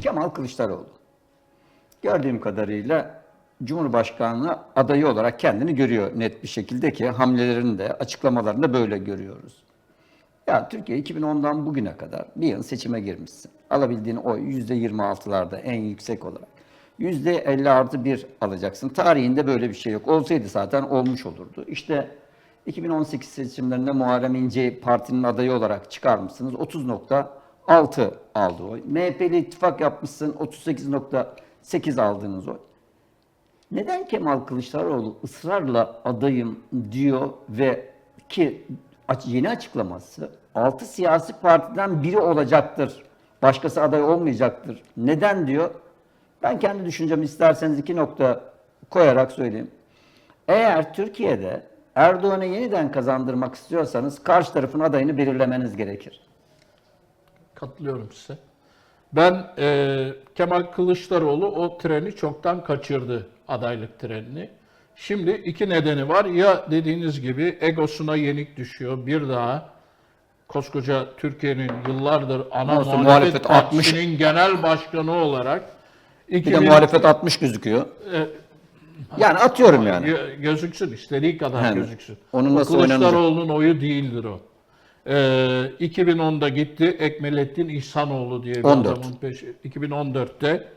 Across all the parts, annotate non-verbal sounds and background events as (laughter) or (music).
Kemal Kılıçdaroğlu. Gördüğüm kadarıyla Cumhurbaşkanlığı adayı olarak kendini görüyor net bir şekilde ki hamlelerini de açıklamalarını da böyle görüyoruz. Ya Türkiye 2010'dan bugüne kadar bir yıl seçime girmişsin. Alabildiğin oy %26'larda en yüksek olarak. %50 artı 1 alacaksın. Tarihinde böyle bir şey yok. Olsaydı zaten olmuş olurdu. İşte 2018 seçimlerinde Muharrem İnce'yi partinin adayı olarak çıkarmışsınız. 30.6 aldı oy. MHP'li ittifak yapmışsın. 38.8 aldığınız oy. Neden Kemal Kılıçdaroğlu ısrarla adayım diyor ve ki yeni açıklaması 6 siyasi partiden biri olacaktır. Başkası aday olmayacaktır. Neden diyor? Ben kendi düşüncemi isterseniz iki nokta koyarak söyleyeyim. Eğer Türkiye'de Erdoğan'ı yeniden kazandırmak istiyorsanız karşı tarafın adayını belirlemeniz gerekir. Katılıyorum size. Ben e, Kemal Kılıçdaroğlu o treni çoktan kaçırdı adaylık trenini. Şimdi iki nedeni var. Ya dediğiniz gibi egosuna yenik düşüyor. Bir daha koskoca Türkiye'nin yıllardır ana Nasıl muhalefet, muhalefet 60 partisinin genel başkanı olarak Bir de 2000 muhalefet 60 gözüküyor. e, Yani atıyorum yani. Gö- gözüksün, istediği kadar Yani, gözüksün. onun nasıl Kılıçdaroğlu'nun oyu değildir o. Ee, 2010'da gitti Ekmelettin İhsanoğlu diye bir 14. adamın peşi. 2014'te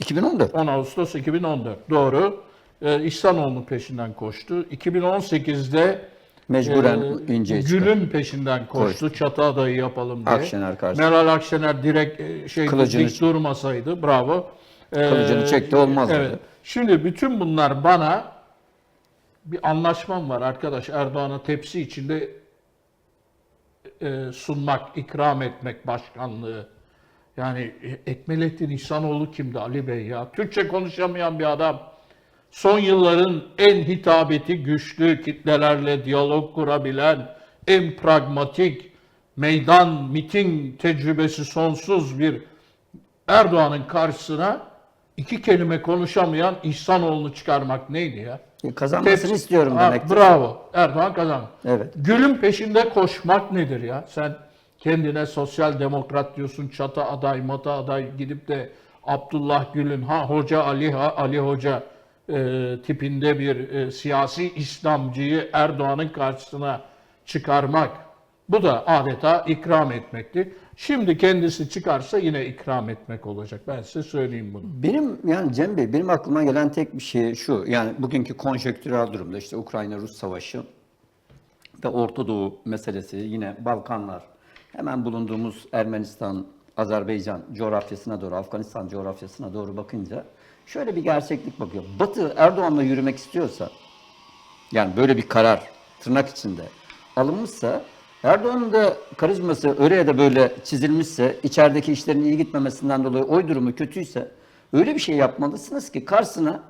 2014. 10 Ağustos 2014 doğru. Ee, İhsanoğlu'nun peşinden koştu. 2018'de Mecburen e, İnce'ye. Gül'ün peşinden koştu. Çatı adayı yapalım diye. Akşener karşı. Meral Akşener direkt e, şey Kılıcını dik durmasaydı bravo. Ee, Kılıcını çekti, olmaz dedi. Evet. Şimdi bütün bunlar bana bir anlaşmam var arkadaş Erdoğan'a tepsi içinde e, sunmak, ikram etmek başkanlığı. Yani e, Ekmelettin İhsanoğlu kimdi Ali Bey ya? Türkçe konuşamayan bir adam. Son yılların en hitabeti güçlü kitlelerle diyalog kurabilen, en pragmatik, meydan, miting tecrübesi sonsuz bir Erdoğan'ın karşısına iki kelime konuşamayan İhsanoğlu'nu çıkarmak neydi ya? Kazanmasını Tepsi- istiyorum Ha, demektir. Bravo. Erdoğan kazandı. Evet. Gül'ün peşinde koşmak nedir ya? Sen kendine sosyal demokrat diyorsun, çatı aday, mata aday gidip de Abdullah Gül'ün ha Hoca Ali ha Ali Hoca e, tipinde bir e, siyasi İslamcıyı Erdoğan'ın karşısına çıkarmak. Bu da adeta ikram etmekti. Şimdi kendisi çıkarsa yine ikram etmek olacak. Ben size söyleyeyim bunu. Benim yani Cem Bey benim aklıma gelen tek bir şey şu. Yani bugünkü konjonktürel durumda işte Ukrayna-Rus savaşı ve Orta Doğu meselesi yine Balkanlar hemen bulunduğumuz Ermenistan, Azerbaycan coğrafyasına doğru, Afganistan coğrafyasına doğru bakınca şöyle bir gerçeklik bakıyor. Batı Erdoğan'la yürümek istiyorsa yani böyle bir karar tırnak içinde alınmışsa Erdoğan'ın da karizması oraya da böyle çizilmişse, içerideki işlerin iyi gitmemesinden dolayı oy durumu kötüyse öyle bir şey yapmalısınız ki karşısına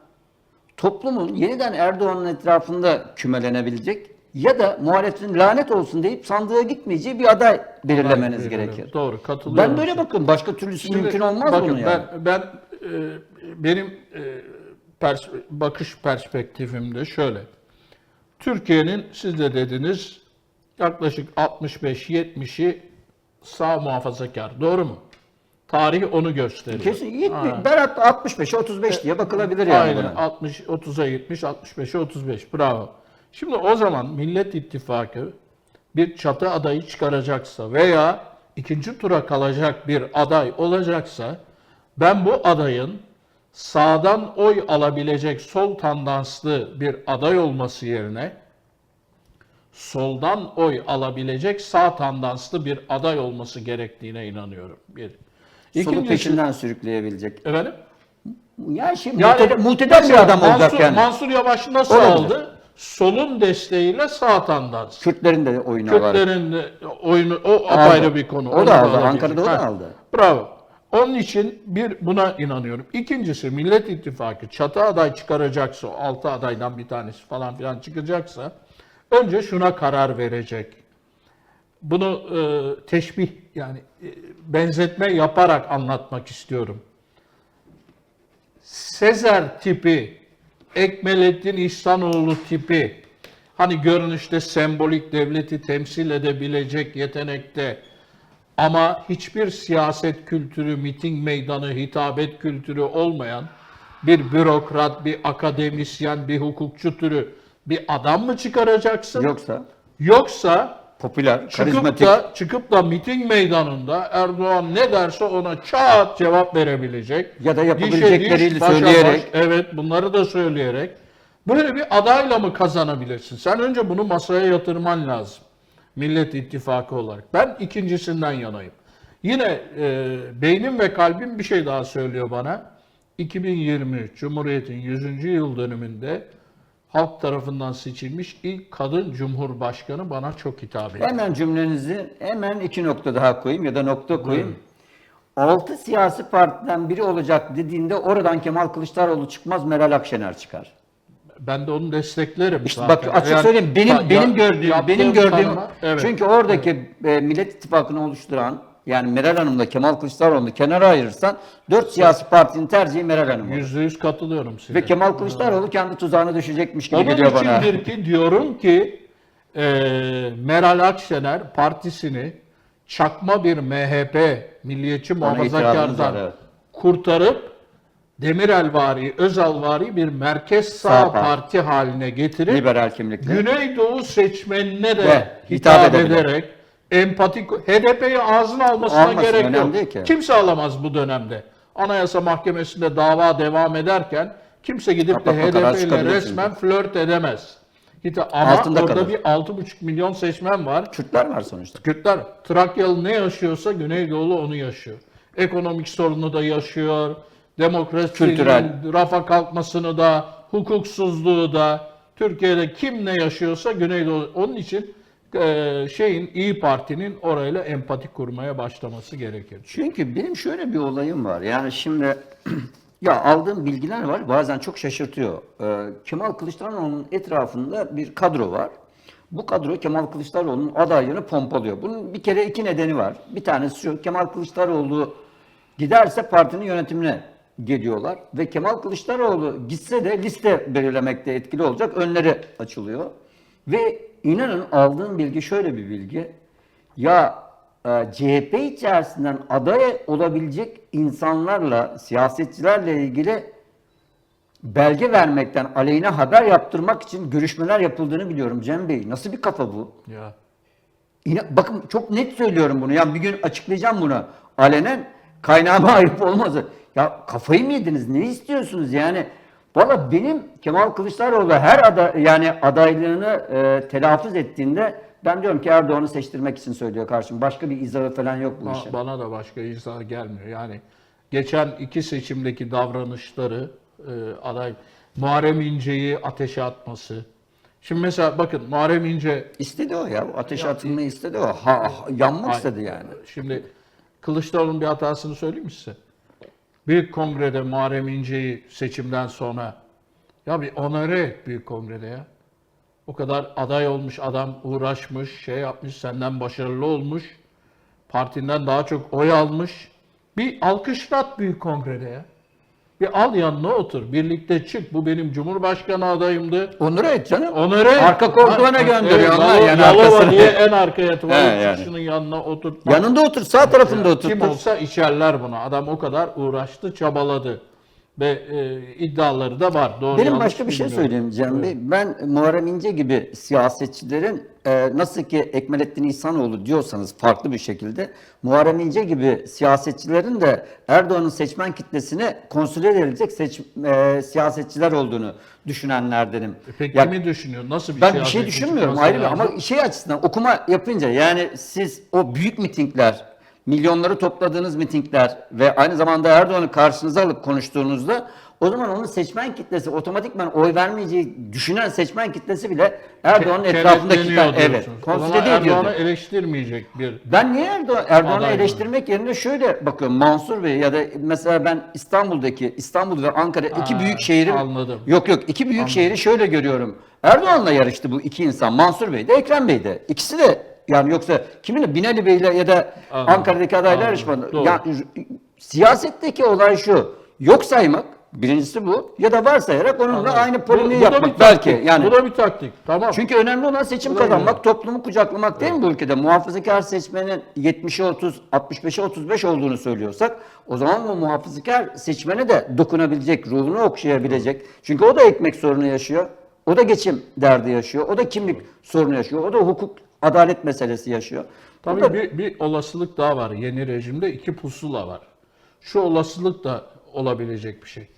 toplumun yeniden Erdoğan'ın etrafında kümelenebilecek ya da muhalefetin lanet olsun deyip sandığa gitmeyeceği bir aday belirlemeniz gerekir. Doğru, katılıyorum. Ben böyle bakın başka türlüsü Şimdi mümkün olmaz bakın bunun yani. Ben, ben e, benim e, pers- bakış perspektifimde şöyle. Türkiye'nin siz de dediniz yaklaşık 65-70'i sağ muhafazakar. Doğru mu? Tarih onu gösteriyor. Kesin 70, Ha. ben hatta 65'e 35 diye bakılabilir yani Aynen buna. 60 30'a 70 65'e 35 bravo. Şimdi o zaman Millet İttifakı bir çatı adayı çıkaracaksa veya ikinci tura kalacak bir aday olacaksa ben bu adayın sağdan oy alabilecek sol tandanslı bir aday olması yerine soldan oy alabilecek sağ tandanslı bir aday olması gerektiğine inanıyorum. Bir. Solu İkincisi, peşinden sürükleyebilecek. efendim? Yani şimdi Yani muhtedem, muhtedem bir adam Mansur, olacak yani. Mansur Yavaş nasıl Olabilir. aldı? Solun desteğiyle sağ tandans. Kürtlerin de oyunu var. Kürtlerin de oyunu o apayrı bir konu. O Onu da aldı. alabilecek. Ankara'da o da Ha, aldı. Bravo. Onun için bir buna inanıyorum. İkincisi Millet İttifakı çatı aday çıkaracaksa, altı adaydan bir tanesi falan filan çıkacaksa önce şuna karar verecek. Bunu e, teşbih yani e, benzetme yaparak anlatmak istiyorum. Sezer tipi, Ekmelettin İhsanoğlu tipi, hani görünüşte sembolik devleti temsil edebilecek yetenekte Ama hiçbir siyaset kültürü, miting meydanı, hitabet kültürü olmayan bir bürokrat, bir akademisyen, bir hukukçu türü bir adam mı çıkaracaksın? Yoksa Yoksa popüler, çıkıp karizmatik. da çıkıp da miting meydanında Erdoğan ne derse ona çat cevap verebilecek. Ya da Dişe yapabilecekleriyle diş, başa söyleyerek. baş, evet bunları da söyleyerek. Böyle bir adayla mı kazanabilirsin? Sen önce bunu masaya yatırman lazım. Millet İttifakı olarak. Ben ikincisinden yanayım. Yine e, beynim ve kalbim bir şey daha söylüyor bana. 2023 Cumhuriyet'in 100. yıl dönümünde halk tarafından seçilmiş ilk kadın cumhurbaşkanı bana çok hitap etti. Hemen cümlenizi hemen iki nokta daha koyayım ya da nokta koyayım. Altı siyasi partiden biri olacak dediğinde oradan Kemal Kılıçdaroğlu çıkmaz Meral Akşener çıkar. Ben de onu desteklerim İşte zaten. bak açık Yani söyleyeyim benim ya- benim gördüğüm benim gördüğüm tanıma- evet. çünkü oradaki e, Millet İttifakı'nı oluşturan yani Meral Hanım'la Kemal Kılıçdaroğlu'nu kenara ayırırsan dört siyasi partinin tercihi Meral Hanım olur. Yüzde yüz katılıyorum size. Ve Kemal Kılıçdaroğlu kendi tuzağına düşecekmiş gibi Onun geliyor bana. içindir ki diyorum ki e, Meral Akşener partisini çakma bir MHP, Milliyetçi Muhafazakar'dan evet. kurtarıp Demirelvari, Özalvari bir merkez sağ, Sağ parti. parti haline getirip Liberal kimlikli. Güneydoğu seçmenine de Ve hitap, hitap ederek empatik HDP'yi ağzına almasına Almasın, gerek yok. değil ki. Kimse alamaz bu dönemde. Anayasa Mahkemesi'nde dava devam ederken kimse gidip de Kapak karar HDP ile resmen flört edemez. Hita- Ama Altında orada kalır. bir 6,5 milyon seçmen var. Kürtler var sonuçta. Kürtler Trakyalı ne yaşıyorsa Güneydoğulu onu yaşıyor. Ekonomik sorunu da yaşıyor. Demokrasinin rafa kalkmasını da, hukuksuzluğu da Türkiye'de kim ne yaşıyorsa Güneydoğu. Onun için e, şeyin İyi Parti'nin orayla empati kurmaya başlaması gerekir. Çünkü benim şöyle bir olayım var. Yani şimdi (clears throat) ya aldığım bilgiler var. Bazen çok şaşırtıyor. Ee, Kemal Kılıçdaroğlu'nun etrafında bir kadro var. Bu kadro Kemal Kılıçdaroğlu'nun adaylığını pompalıyor. Bunun bir kere iki nedeni var. Bir tanesi şu. Kemal Kılıçdaroğlu giderse partinin yönetimine geliyorlar ve Kemal Kılıçdaroğlu gitse de liste belirlemekte etkili olacak. Önleri açılıyor. Ve inanın aldığım bilgi şöyle bir bilgi. Ya e, CHP içerisinden aday olabilecek insanlarla, siyasetçilerle ilgili belge vermekten, aleyhine haber yaptırmak için görüşmeler yapıldığını biliyorum Cem Bey. Nasıl bir kafa bu? Ya İna- bakın çok net söylüyorum bunu. Yani bir gün açıklayacağım bunu. Alenen kaynağıma (laughs) ayıp olmaz. Ya kafayı mı yediniz? Ne istiyorsunuz yani? Valla benim Kemal Kılıçdaroğlu her ada yani adaylığını e, telaffuz ettiğinde ben diyorum ki Erdoğan'ı seçtirmek için söylüyor karşım. Başka bir izahı falan yok bu işin. bana da başka izah gelmiyor. Yani geçen iki seçimdeki davranışları e, aday Muharrem İnce'yi ateşe atması. Şimdi mesela bakın Muharrem İnce İstedi o ya. Ateşe atılmayı istedi o. Ha, ha- yanmak Ay- istedi yani. Şimdi Kılıçdaroğlu'nun bir hatasını söyleyeyim mi size? Büyük Kongre'de Muharrem İnce'yi seçimden sonra ya bir onore Büyük Kongre'de ya. O kadar aday olmuş adam uğraşmış, şey yapmış, senden başarılı olmuş. Partinden daha çok oy almış. Bir alkışlat Büyük Kongre'de ya. Bir al yanına otur, birlikte çık. Bu benim Cumhurbaşkanı adayımdı. Onur et canım. Onore Arka koltuğuna gönderiyor evet, yani Yalova diye en arkaya tuvalet He, yani. yanına otur. Yanında otur, sağ tarafında otur. Kim olsa içerler bunu. Adam o kadar uğraştı, çabaladı. Ve e, iddiaları da var. Doğru Benim başka bir şey bilmiyorum. söyleyeyim Cem Bey. Ben Muharrem İnce gibi siyasetçilerin e, nasıl ki Ekmelettin İhsanoğlu diyorsanız farklı bir şekilde Muharrem İnce gibi siyasetçilerin de Erdoğan'ın seçmen kitlesine konsüle edilecek seç, e, siyasetçiler olduğunu düşünenlerdenim. Peki Ya- kimi düşünüyor? Nasıl bir ben bir şey düşünmüyorum ayrı bir ama şey açısından okuma yapınca yani siz o büyük mitingler, milyonları topladığınız mitingler ve aynı zamanda Erdoğan'ı karşınıza alıp konuştuğunuzda o zaman onun seçmen kitlesi otomatikman oy vermeyeceği düşünen seçmen kitlesi bile Erdoğan'ın etrafındaki Kenetleniyor evet konsolide. Erdoğan'ı eleştirmeyecek bir Ben niye Erdoğan, Erdoğan'ı eleştirmek yerine şöyle bakıyorum Mansur Bey ya da mesela ben İstanbul'daki İstanbul ve Ankara iki Aa, büyük şehri anladım. yok yok iki büyük şehri şöyle görüyorum. Erdoğan'la yarıştı bu iki insan Mansur Bey de Ekrem Bey de. İkisi de yani yoksa kiminle Binali Bey'le ya da Anladım, Ankara'daki adaylar anladım, yarışmadı. doğru. Yani siyasetteki olay şu. Yok saymak Birincisi bu. Ya da varsayarak onunla Anladım. aynı polemiği yapmak belki. Yani Bu da bir taktik. Tamam. çünkü önemli olan seçim Bu kazanmak, toplumu kucaklamak değil mi bu ülkede? Muhafazakar seçmenin 70'e 30, 65'e 35 olduğunu söylüyorsak o zaman bu muhafazakar seçmene de dokunabilecek, ruhunu okşayabilecek. Çünkü o da ekmek sorunu yaşıyor. O da geçim derdi yaşıyor. O da kimlik sorunu yaşıyor. O da hukuk, adalet meselesi yaşıyor. Tabii Burada- bir, bir olasılık daha var. Yeni rejimde iki pusula var. Şu olasılık da olabilecek bir şey.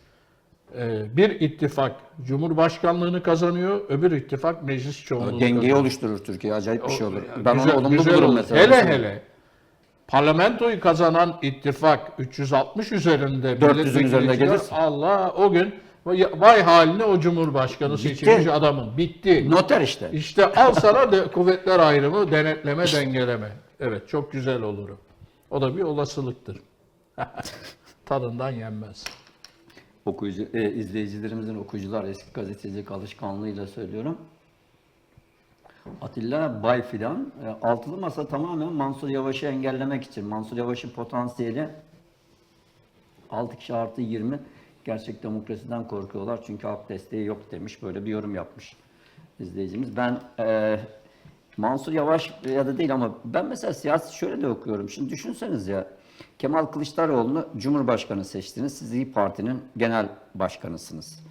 Ee, bir ittifak Cumhurbaşkanlığını kazanıyor, öbür ittifak meclis çoğunluğunu dengeyi kazanıyor. oluşturur Türkiye. Acayip bir şey olur. O- Ben güzel- onu olumlu güzel bulurum olur. mesela. Hele hele parlamentoyu kazanan ittifak 360 üzerinde 400'ün milletvekili üzerinde gelirse. Allah o gün vay haline o cumhurbaşkanı seçilmiş adamın. Bitti. Noter işte. İşte al sana de, kuvvetler ayrımı, denetleme, dengeleme. Evet, çok güzel olur. o. O da bir olasılıktır. (laughs) Tadından yenmez. okuyucu, e, izleyicilerimizin okuyucular eski gazetecilik alışkanlığıyla söylüyorum. Atilla Bayfidan, e, altılı masa tamamen Mansur Yavaş'ı engellemek için. Mansur Yavaş'ın potansiyeli 6 kişi artı 20 gerçek demokrasiden korkuyorlar çünkü halk desteği yok demiş. Böyle bir yorum yapmış izleyicimiz. Ben e, Mansur Yavaş ya da değil ama ben mesela siyasi şöyle de okuyorum. Şimdi düşünseniz ya Kemal Kılıçdaroğlu'nu Cumhurbaşkanı seçtiniz. Siz İyi Parti'nin genel başkanısınız.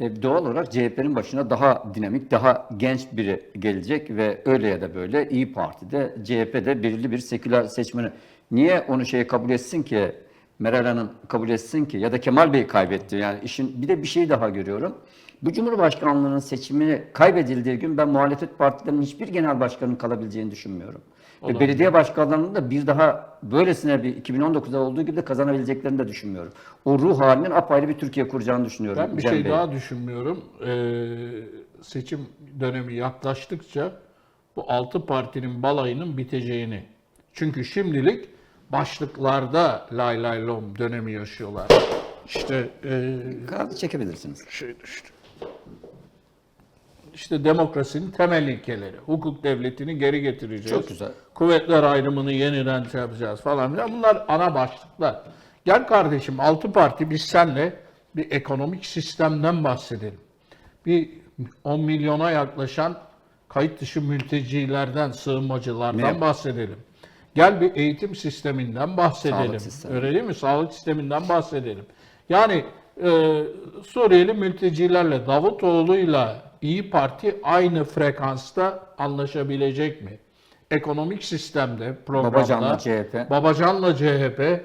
E, doğal olarak CHP'nin başına daha dinamik, daha genç biri gelecek ve öyle ya da böyle İyi Parti'de, CHP'de belirli bir seküler seçmeni. Niye onu şeye kabul etsin ki, Meral Hanım kabul etsin ki ya da Kemal Bey kaybetti. Yani işin bir de bir şey daha görüyorum. Bu Cumhurbaşkanlığının seçimini kaybedildiği gün ben muhalefet partilerinin hiçbir genel başkanının kalabileceğini düşünmüyorum. Ve belediye başkanlarının da bir daha böylesine bir 2019'da olduğu gibi de kazanabileceklerini de düşünmüyorum. O ruh halinin apayrı bir Türkiye kuracağını düşünüyorum. Ben bir Cem şey Bey. daha düşünmüyorum. Ee, seçim dönemi yaklaştıkça bu altı partinin balayının biteceğini. Çünkü şimdilik başlıklarda lay lay lom dönemi yaşıyorlar. İşte e, Kağıdı çekebilirsiniz. şey düştü. İşte demokrasinin temel ilkeleri. Hukuk devletini geri getireceğiz. Çok güzel. Kuvvetler ayrımını yeniden şey yapacağız falan filan. Bunlar ana başlıklar. Gel kardeşim altı parti biz senle bir ekonomik sistemden bahsedelim. Bir 10 milyona yaklaşan kayıt dışı mültecilerden, sığınmacılardan Ne? bahsedelim. Gel bir eğitim sisteminden bahsedelim. Sağlık sistemi. Öyle değil mi? Sağlık sisteminden bahsedelim. Yani e, Suriyeli mültecilerle Davutoğlu'yla İyi Parti aynı frekansta anlaşabilecek mi? Ekonomik sistemde, programda Babacan'la CHP. Babacan'la CHP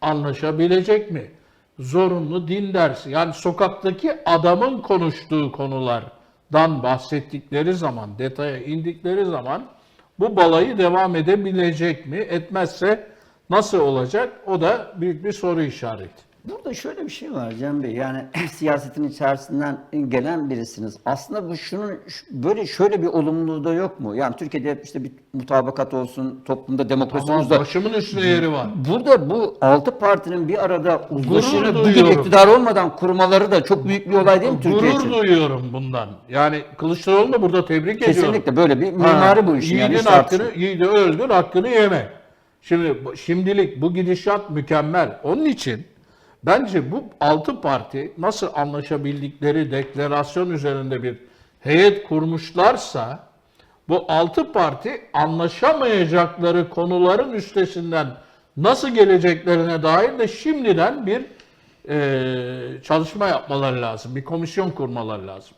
anlaşabilecek mi? Zorunlu din dersi. Yani sokaktaki adamın konuştuğu konulardan bahsettikleri zaman, detaya indikleri zaman bu balayı devam edebilecek mi? Etmezse nasıl olacak? O da büyük bir soru işareti. Burada şöyle bir şey var Cem Bey. Yani (clears throat) siyasetin içerisinden gelen birisiniz. Aslında bu şunun böyle şöyle bir olumluluğu da yok mu? Yani Türkiye'de hep işte bir mutabakat olsun, toplumda demokrasi uzla- başımın üstüne yeri var. Burada bu altı partinin bir arada uzlaşını bugün duyuyorum. iktidar olmadan kurmaları da çok büyük bir olay değil mi Türkiye Gurur için? duyuyorum bundan. Yani Kılıçdaroğlu'nu da burada tebrik ediyorum. Kesinlikle böyle bir mimari bu işin. Yani Yiğidin tartışma- hakkını, yiğidi öldür, hakkını yeme. Şimdi bu- şimdilik bu gidişat mükemmel. Onun için bence bu altı parti nasıl anlaşabildikleri deklarasyon üzerinde bir heyet kurmuşlarsa bu altı parti anlaşamayacakları konuların üstesinden nasıl geleceklerine dair de şimdiden bir e, çalışma yapmaları lazım. Bir komisyon kurmaları lazım.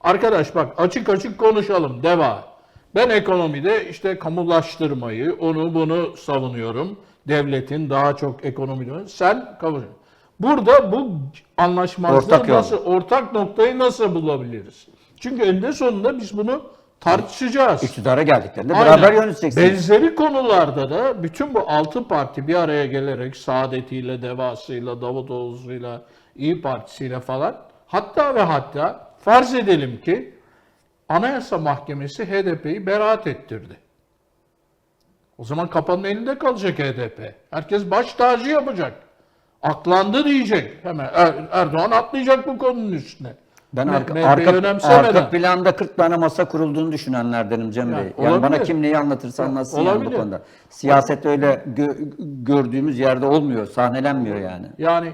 Arkadaş bak açık açık konuşalım. Deva. Ben ekonomide işte kamulaştırmayı, onu bunu savunuyorum. Devletin daha çok ekonomi Sen kabul Burada bu anlaşmazlığı Ortak yol. nasıl, ortak noktayı nasıl bulabiliriz? Çünkü eninde sonunda biz bunu tartışacağız. İktidara geldiklerinde Aynen. beraber yöneteceksiniz. Benzeri konularda da bütün bu altı parti bir araya gelerek Saadet'iyle, Devası'yla, Davutoğlu'yla, İyi Partisi'yle falan hatta ve hatta farz edelim ki Anayasa Mahkemesi HDP'yi beraat ettirdi. O zaman kapanın elinde kalacak HDP. Herkes baş tacı yapacak. Aklandı diyecek. Hemen Er- Erdoğan atlayacak bu konunun üstüne. Ben arka, arka, arka planda 40 tane masa kurulduğunu düşünenlerdenim Cem Bey. Yani bana olabilir. kim neyi anlatırsa anlatsın yani bu konuda. Siyaset öyle gö- gördüğümüz yerde olmuyor, sahnelenmiyor yani. Yani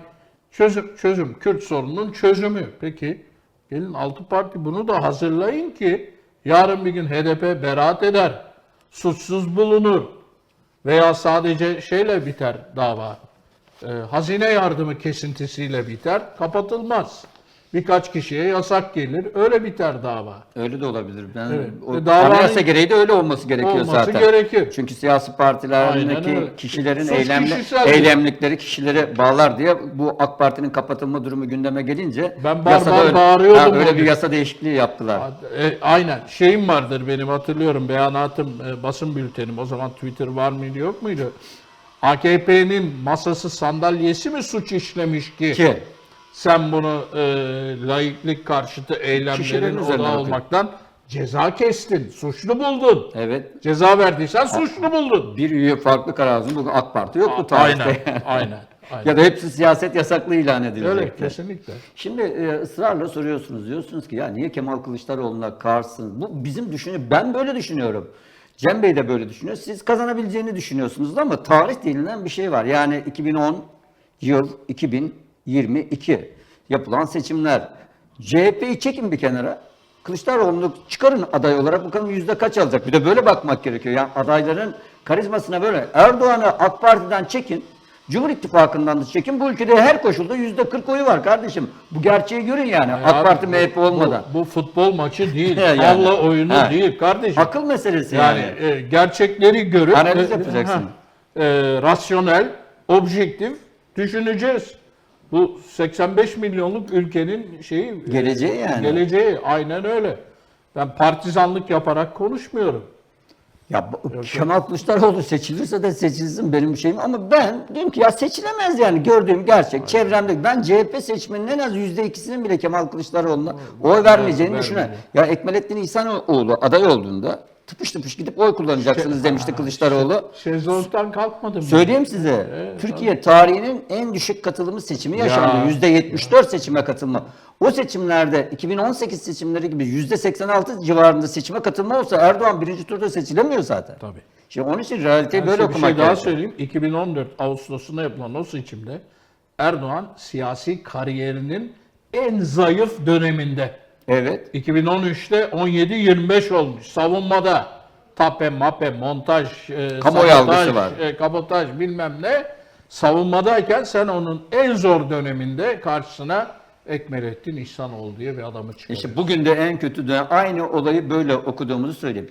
Çözüm, çözüm, Kürt sorununun çözümü. Peki gelin altı parti bunu da hazırlayın ki yarın bir gün HDP beraat eder, suçsuz bulunur veya sadece şeyle biter dava. E, hazine yardımı kesintisiyle biter, kapatılmaz. Birkaç kişiye yasak gelir, öyle biter dava. Öyle de olabilir. Ben Evet. o, E, davanın- anayasa gereği de öyle olması gerekiyor Olması zaten. gerekir. Çünkü siyasi partilerdeki kişilerin Suç eylemli, eylemlikleri kişileri bağlar diye bu AK Parti'nin kapatılma durumu gündeme gelince Ben bar yasada bar öyle, bağırıyordum Ha, öyle bir yasa değişikliği yaptılar. E, aynen. Şeyim vardır benim hatırlıyorum. Beyanatım, e, basın bültenim. O zaman Twitter var mıydı yok muydu? AKP'nin masası sandalyesi mi suç işlemiş ki? Ki Sen bunu e, laiklik karşıtı eylemlerin odağı olmaktan ceza kestin. Suçlu buldun. evet Ceza verdiysen suçlu buldun. bir üye farklı karar aldı. Bugün AK Parti yoktu tarihte. Aynen. Aynen. (laughs) aynen. ya da hepsi siyaset yasaklı ilan Öyle edilecekti. kesinlikle. Şimdi e, ısrarla soruyorsunuz. Diyorsunuz ki ya niye Kemal Kılıçdaroğlu'na karşısınız? Bu bizim düşünüyor. Ben böyle düşünüyorum. Cem Bey de böyle düşünüyor. Siz kazanabileceğini düşünüyorsunuz ama tarih denilen bir şey var. Yani 2010 yıl 2022 yapılan seçimler. CHP'yi çekin bir kenara. Kılıçdaroğlu'nu çıkarın aday olarak bakalım yüzde kaç alacak. Bir de böyle bakmak gerekiyor. Yani adayların karizmasına böyle. Erdoğan'ı AK Parti'den çekin. Cumhur İttifakı'ndan da çekin. Bu ülkede her koşulda yüzde 40 oyu var kardeşim. Bu gerçeği görün yani. AK Abi, Parti bu- MHP olmadan. Bu, bu futbol maçı değil. (laughs) Yani. Allah oyunu Ha. değil kardeşim. Akıl meselesi yani. Yani e, gerçekleri görüp Analiz e, yapacaksın. ha, e, rasyonel, objektif düşüneceğiz. Bu 85 milyonluk ülkenin şeyi e, Geleceği yani. Geleceği aynen öyle. Ben partizanlık yaparak konuşmuyorum. Ya bu- Kemal Kılıçdaroğlu seçilirse de seçilsin benim şeyim. Ama ben diyorum ki ya seçilemez yani. Gördüğüm gerçek. Çevremde ben CHP seçmeninin en az yüzde ikisinin bile Kemal Kılıçdaroğlu'na oy vermeyeceğini düşünüyorum. Ya Ekmelettin İhsanoğlu aday olduğunda tıpış tıpış gidip oy kullanacaksınız demişti Kılıçdaroğlu. Şezlong'dan kalkmadım. Söyleyeyim size. Türkiye tarihinin en düşük katılımı seçimi yaşandı. Yüzde 74 seçime katılma. O seçimlerde 2018 seçimleri gibi yüzde 86 civarında seçime katılma olsa Erdoğan birinci turda seçilemiyor zaten. Tabii. Şimdi onun için realiteyi böyle size bir okumak şey daha söyleyeyim. 2014 Ağustos'unda yapılan o seçimde Erdoğan siyasi kariyerinin en zayıf döneminde. Evet. 2013'te 17-25 olmuş savunmada. Tape, mape, montaj, e, Kamuoyu algısı var. e, kabotaj bilmem ne. Savunmadayken sen onun en zor döneminde karşısına Ekmelettin İhsanoğlu diye bir adamı çıkardın. İşte bugün de en kötü de aynı olayı böyle okuduğumuzu söyleyeyim.